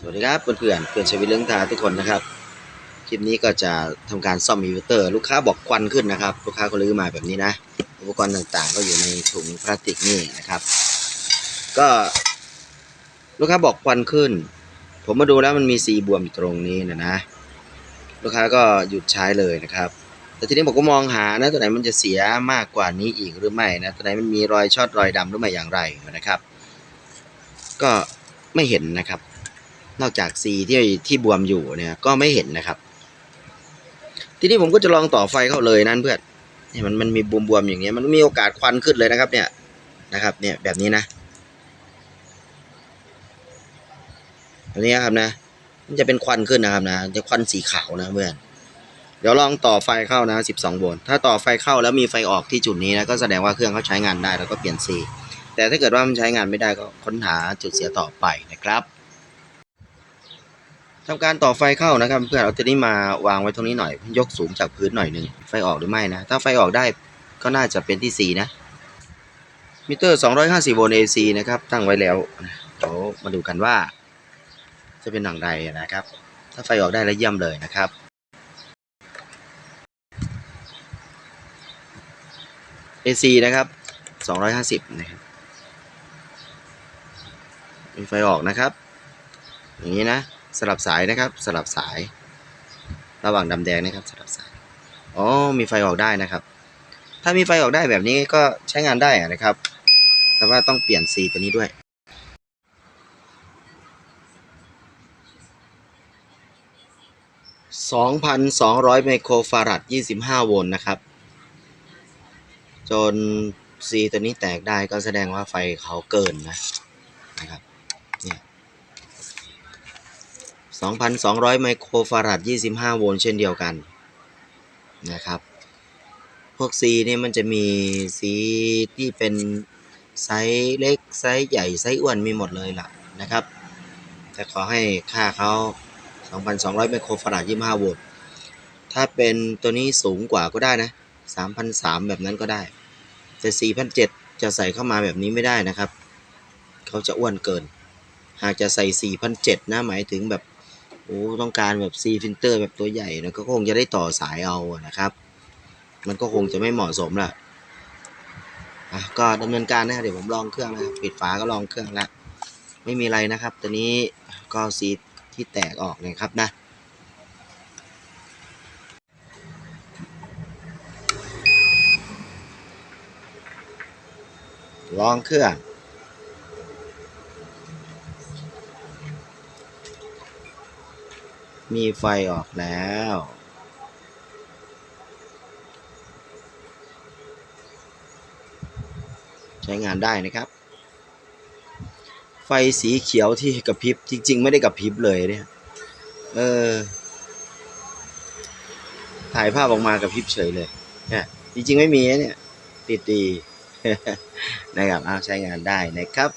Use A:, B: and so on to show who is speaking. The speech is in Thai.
A: สวัสดีครับเพื่อนๆเพื่อนชวิตเรื่องทาทุกคนนะครับ คลิปนี้ก็จะทำการซ่อมอินเวอร์เตอร์ ลูกค้าบอกควันขึ้นนะครับ ลูกค้าก็ลื้อมาแบบนี้นะ อุปกรณ์ต่างๆ ก็อยู่ในถุงพลาสติกนี่นะครับ ก็ ลูกค้าบอกควันขึ้น ผมมาดูแล้วมันมีสีบวมตรงนี้นะนะ ลูกค้าก็หยุดใช้เลยนะครับแต่ทีนี้ผมก็มองหานะตัวไหนมันจะเสียมากกว่านี้อีกหรือไม่นะตัวไหนมันมีรอยช็อตรอยดำหรือไม่อย่างไรนะครับ ก็ไม่เห็นนะครับ นอกจากซีที่ที่บวมอยู่เนี่ย ก็ไม่เห็นนะครับ ทีนี้ผมก็จะลองต่อไฟเข้าเลยนั่นเพื่อนเนี่ยมันมันมีบวมบวมๆอย่างเงี้ยมันมีโอกาสควันขึ้นเลยนะครับ เนี่ยนะครับ เนี่ยแบบนี้นะแบบนี้ครับนะ มันจะเป็นควันขึ้นนะครับนะจะควันสีขาวนะเพื่อนเดี๋ยวลองต่อไฟเข้านะ 12 โวลต์ ถ้าต่อไฟเข้าแล้วมีไฟออกที่จุดนี้นะก็แสดงว่าเครื่องเขาใช้งานได้แล้วก็เปลี่ยนซีแต่ถ้าเกิดว่ามันใช้งานไม่ได้ก็ค้นหาจุดเสียต่อไปนะครับ ทำการต่อไฟเข้านะครับเพื่อนเอาตัวนี้มาวางไว้ตรงนี้หน่อย ยกสูงจากพื้นหน่อยหนึ่งไฟออกหรือไม่นะ ถ้าไฟออกได้ก็น่าจะเป็นที่ C นะ มิเตอร์ 250 โวลต์ AC นะครับ ตั้งไว้แล้วเดี๋ยวมาดูกันว่า จะเป็นอย่างไรนะครับ ถ้าไฟออกได้แล้วเยี่ยมเลยนะครับ AC นะครับ 250 นะครับมีไฟออกนะครับ อย่างนี้นะ สลับสายนะครับ สลับสาย ระหว่างดำแดงนะครับ สลับสายอ๋อมีไฟออกได้นะครับ ถ้ามีไฟออกได้แบบนี้ก็ใช้งานได้นะครับ แต่ว่าต้องเปลี่ยนสีตัวนี้ด้วย2,200 ไมโครฟารัด 25 โวลต์นะครับ จนซีตัวนี้แตกได้ก็แสดงว่าไฟเขาเกินนะนะครับ 2,200 ไมโครฟารัด25 โวลต์เช่นเดียวกันนะครับ พวกซีนี่มันจะมีสีที่เป็นไซส์เล็กไซส์ใหญ่ไซส์อ้วนมีหมดเลยล่ะนะครับ แต่ขอให้ค่าเขา 2,200 ไมโครฟารัด25 โวลต์ ถ้าเป็นตัวนี้สูงกว่าก็ได้นะ 3,300 แบบนั้นก็ได้ แต่4,700 จะใส่เข้ามาแบบนี้ไม่ได้นะครับ เขาจะอ้วนเกิน หากจะใส่4,700นะหมายถึงแบบ โอ้ต้องการแบบ C filter แบบตัวใหญ่นะก็คงจะได้ต่อสายเอานะครับ มันก็คงจะไม่เหมาะสมล่ะอะก็ดำเนินการนะเดี๋ยวผมลองเครื่องนะปิดฝาก็ลองเครื่องล้วไม่มีอะไรนะครับตัวนี้ก็ซีที่แตกออกนะครับนะลองเครื่อง มีไฟออกแล้ว ใช้งานได้นะครับ ไฟสีเขียวที่กระพริบจริง ๆ ไม่ได้กระพริบเลยเนี่ย เออ ถ่ายภาพออกมากระพริบเฉยเลยเนี่ยจริง ๆ ไม่มีเนี่ย ติดดีนะครับเอาใช้งานได้นะครับ